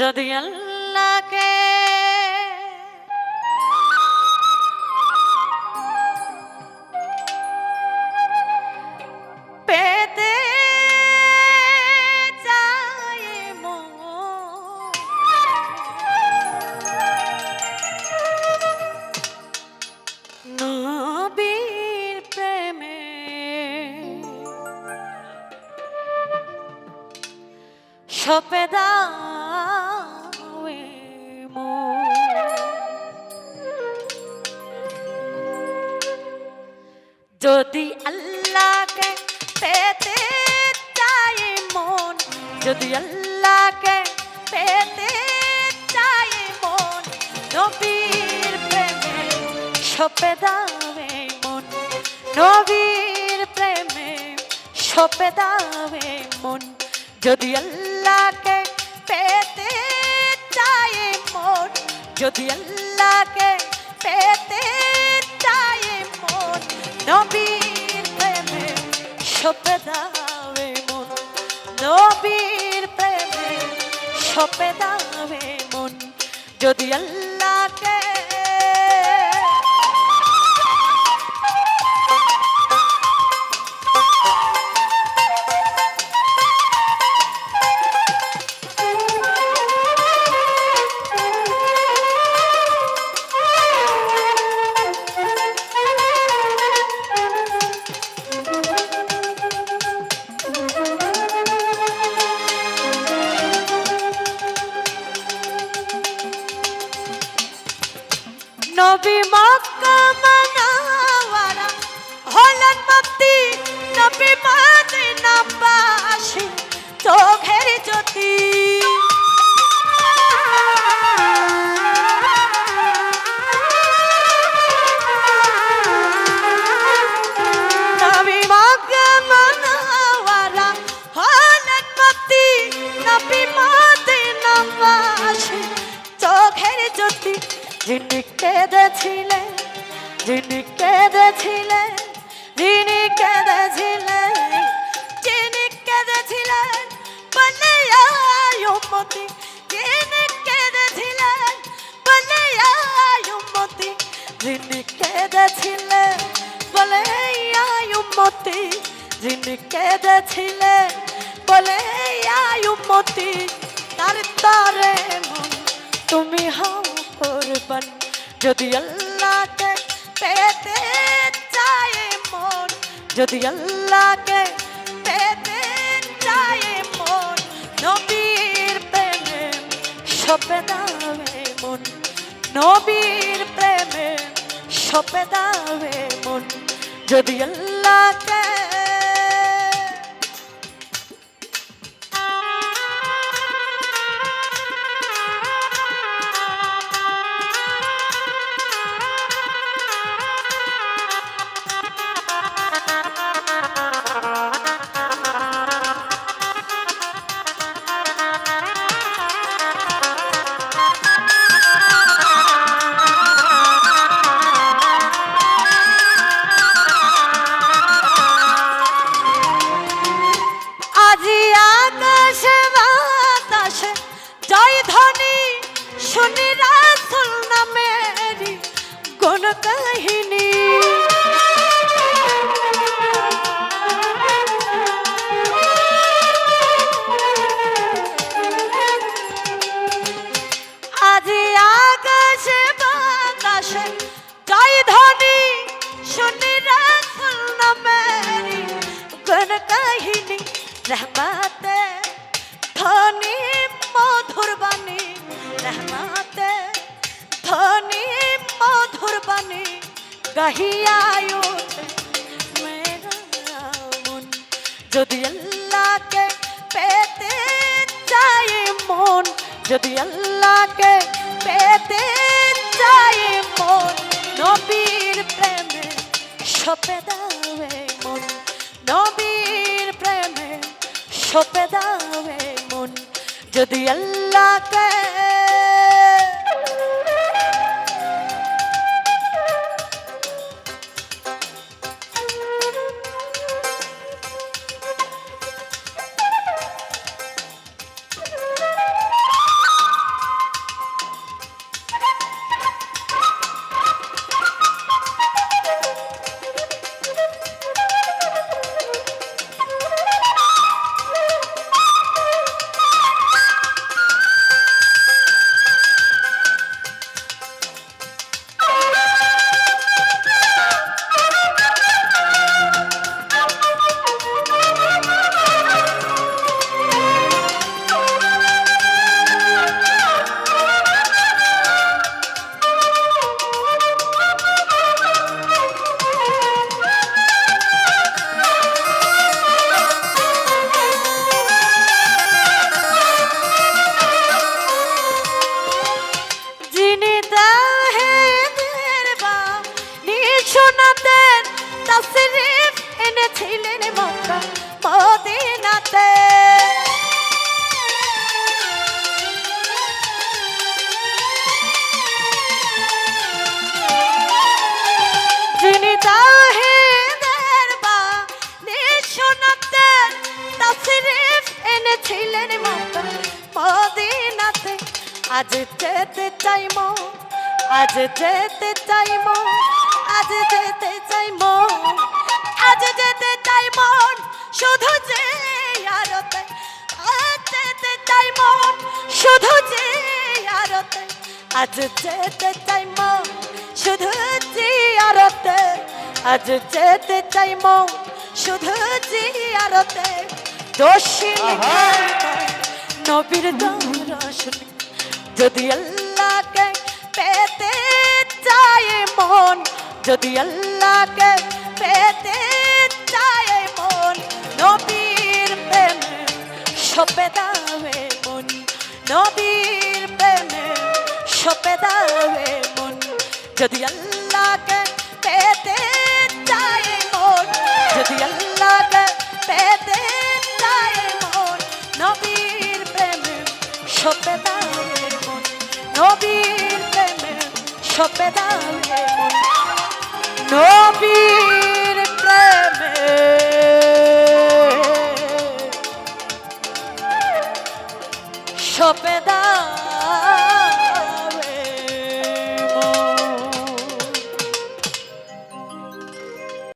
যদি আল্লাহকে পেতে চাই। নবীর প্রেমে যদি আল্লাহকে পেতে চাই মন, যদি আল্লাহকে পেতে চাই মন, নবীর প্রেমে সপে দাবে মন, নবীর প্রেমে সপে দাবে মন, যদি আল্লাহকে পেতে চাই মন, যদি আল্লাহকে পেতে দাবে মন নবীর প্রেমে সপে দাবে মন। যদি আল্লাহকে নবী মক্কা মানাওয়ারা হলেন মুক্তি নবী মাদিনা বাসী চোখের জ্যোতি। যিনি কেঁদেছিলেন যিনি কেঁদেছিলেন যিনি কেঁদেছিলেন যিনি কেঁদেছিলেন বলে আয়ুমতি যিনি কেঁদেছিলেন বলে আয়ুমতি যিনি কেঁদেছিলেন বলে আয়ুমতি যিনি কেঁদেছিলেন বলে আয়ুমতি তার তারে তুমি হাও করবান যদি আল্লাহকে পেতে চাই মন, যদি আল্লাহকে পেতে চাই মন, নবীর প্রেমে সপে দাবে মন, নবীর প্রেমে সপে দাবে মন। যদি আল্লাহকে শুনি রাসুল নামেরি কোন কাহিনী। আজি আকাশে বাতাসে জয় ধ্বনি শুনি রাসুল রহমাতে গাহিয়ায়ু। মেরা মন যদি আল্লাহকে পেতে চাই মন, যদি আল্লাহকে পেতে চাই মন, নবীর প্রেমে সপে দাবে মন, নবীর প্রেমে সপে দাবে মন, যদি আল্লাহকে আজ যেতে চাই মন আজ যেতে চাই মন আজ যেতে চাই মন আজ যেতে চাই মন শুধু যে আরতে আজ যেতে চাই মন শুধু যে আরতে আজ যেতে চাই মন শুধু যে আরতে আজ যেতে চাই মন শুধু যে আরতে দোষী নবীর দর্শন যদি আল্লাহকে পেতে চায় মন, যদি আল্লাহকে পেতে চায় মন, নবীর প্রেমে সপে দাবে মন, নবীর প্রেমে সপে দাবে মন, যদি আল্লাহকে নবীর প্রেমে সপে মন নবীর প্রেমে। সপে দাবে